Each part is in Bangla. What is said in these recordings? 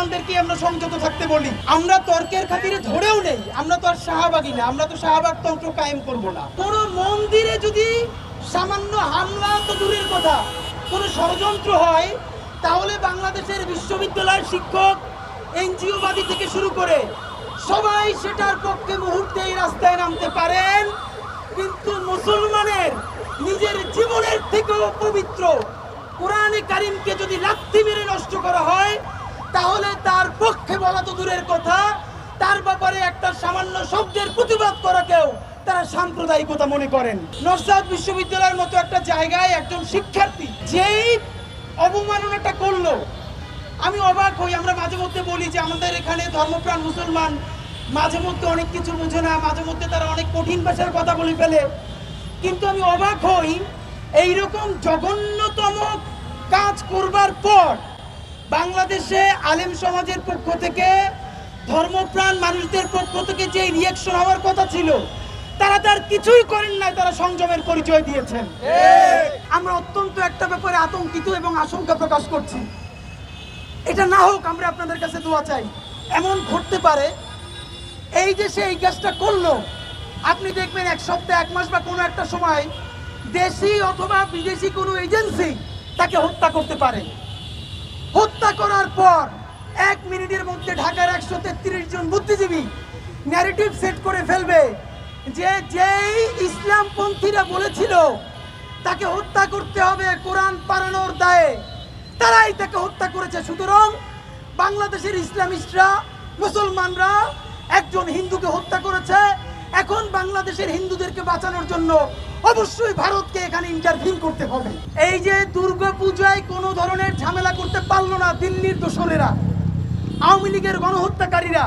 মুসলমানদেরকে আমরা সংযত থাকতে বলি। আমরা তর্কের খাতিরে ধরেও নেই। আমরা তো আর শাহবাগী না। আমরা তো শাহবাগ তন্ত্র কায়েম করব না। কোন মন্দিরে যদি সামান্য হামলা তো দূরের কথা। কোনো ষড়যন্ত্র হয়, তাহলে বাংলাদেশের বিশ্ববিদ্যালয়ের শিক্ষক, এনজিওবাদী থেকে শুরু করে সবাই সেটার পক্ষে মুহূর্তেই রাস্তায় নামতে পারেন। কিন্তু মুসলমানের নিজের জীবনের থেকেও পবিত্র কোরআনে কারিমকে যদি লাথি মেরে নষ্ট করা হয় তাহলে তার পক্ষে বলা তো দূরের কথা তার ব্যাপারে একটা সামান্য শব্দের প্রতিবাদ করাকেও তারা সাম্প্রদায়িকতা মনে করেন। নরসাদ বিশ্ববিদ্যালয়ের মতো একটা জায়গায় একজন শিক্ষার্থী যেই অবমাননাটা করল। আমি অবাক হই, আমরা মাঝে মধ্যে বলি যে আমাদের এখানে ধর্মপ্রাণ মুসলমান মাঝে মধ্যে অনেক কিছু বোঝে না, মাঝে মধ্যে তারা অনেক কঠিন ভাষার কথা বলে ফেলে। কিন্তু আমি অবাক হই, এইরকম জঘন্যতম কাজ করবার পর বাংলাদেশে আলেম সমাজের পক্ষ থেকে ধর্মপ্রাণ মানুষদের পক্ষ থেকে যে রিয়াকশন হওয়ার কথা ছিল তারা তার কিছুই করেন নাই তারা সংযমের পরিচয় দিয়েছেন। আমরা অত্যন্ত একটা ব্যাপারে আতঙ্কিত এবং আশঙ্কা প্রকাশ করছি। এটা না হোক আমরা আপনাদের কাছে দোয়া চাই। এমন ঘটতে পারে এই যে সে এই কাজটা করল আপনি দেখবেন এক সপ্তাহ এক মাস বা কোনো একটা সময় দেশি অথবা বিদেশি কোনো এজেন্সি তাকে হত্যা করতে পারে। হত্যা করার পর এক মিনিটের মধ্যে ঢাকার একশো তেত্রিশ জন বুদ্ধিজীবী ন্যারেটিভ সেট করে ফেলবে যে যেই ইসলামপন্থীরা বলেছিল তাকে হত্যা করতে হবে কোরআন পালানোর দায়ে, তারাই তাকে হত্যা করেছে। সুতরাং বাংলাদেশের ইসলামিস্টরা, মুসলমানরা একজন হিন্দুকে হত্যা করেছে। এখন বাংলাদেশের হিন্দুদেরকে বাঁচানোর জন্য অবশ্যই ভারতকে এখানে ইন্টারভিউ করতে হবে। এই যে দুর্গা পূজায় কোনো ধরনের ঝামেলা করতে পারল না দিল্লির দোসরেরা। আওয়ামী লীগের গণহত্যাকারীরা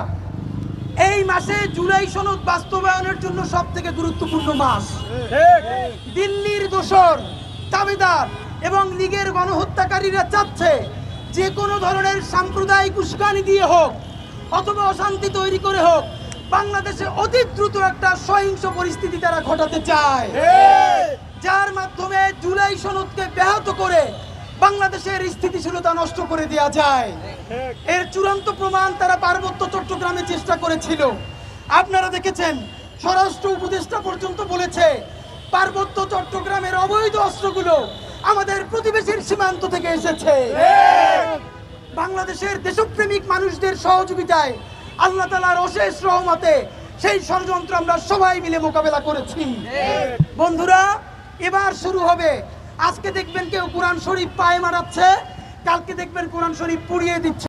এই মাসে জুলাই সনদ বাস্তবায়নের জন্য সব থেকে গুরুত্বপূর্ণ মাস। দিল্লির দোসর, দাবিদার এবং লীগের গণহত্যাকারীরা চাচ্ছে যে কোনো ধরনের সাম্প্রদায়িক উস্কানি দিয়ে হোক অথবা অশান্তি তৈরি করে হোক, বাংলাদেশে অতি দ্রুত একটা সহিংস পরিস্থিতি তারা ঘটাতে চায়। যার মাধ্যমে জুলাই সনদকে ব্যাহত করে বাংলাদেশের স্থিতিশীলতা নষ্ট করে দেওয়া যায়। এর চূড়ান্ত প্রমাণ তারা পার্বত্য চট্টগ্রামে চেষ্টা করেছিল। আপনারা দেখেছেন স্বরাষ্ট্র উপদেষ্টা পর্যন্ত বলেছে পার্বত্য চট্টগ্রামের অবৈধ অস্ত্রগুলো আমাদের প্রতিবেশীর সীমান্ত থেকে এসেছে। বাংলাদেশের দেশপ্রেমিক মানুষদের সহযোগিতায় আল্লাহ তালার অশেষ রহমতে সেই ষড়যন্ত্র আমরা সবাই মিলে মোকাবেলা করেছি। বন্ধুরা এবার শুরু হবে আজকে দেখবেন কেউ কোরআন শরীফ পায়ে মারাচ্ছে কালকে দেখবেন কোরআন শরীফ পুড়িয়ে দিচ্ছে।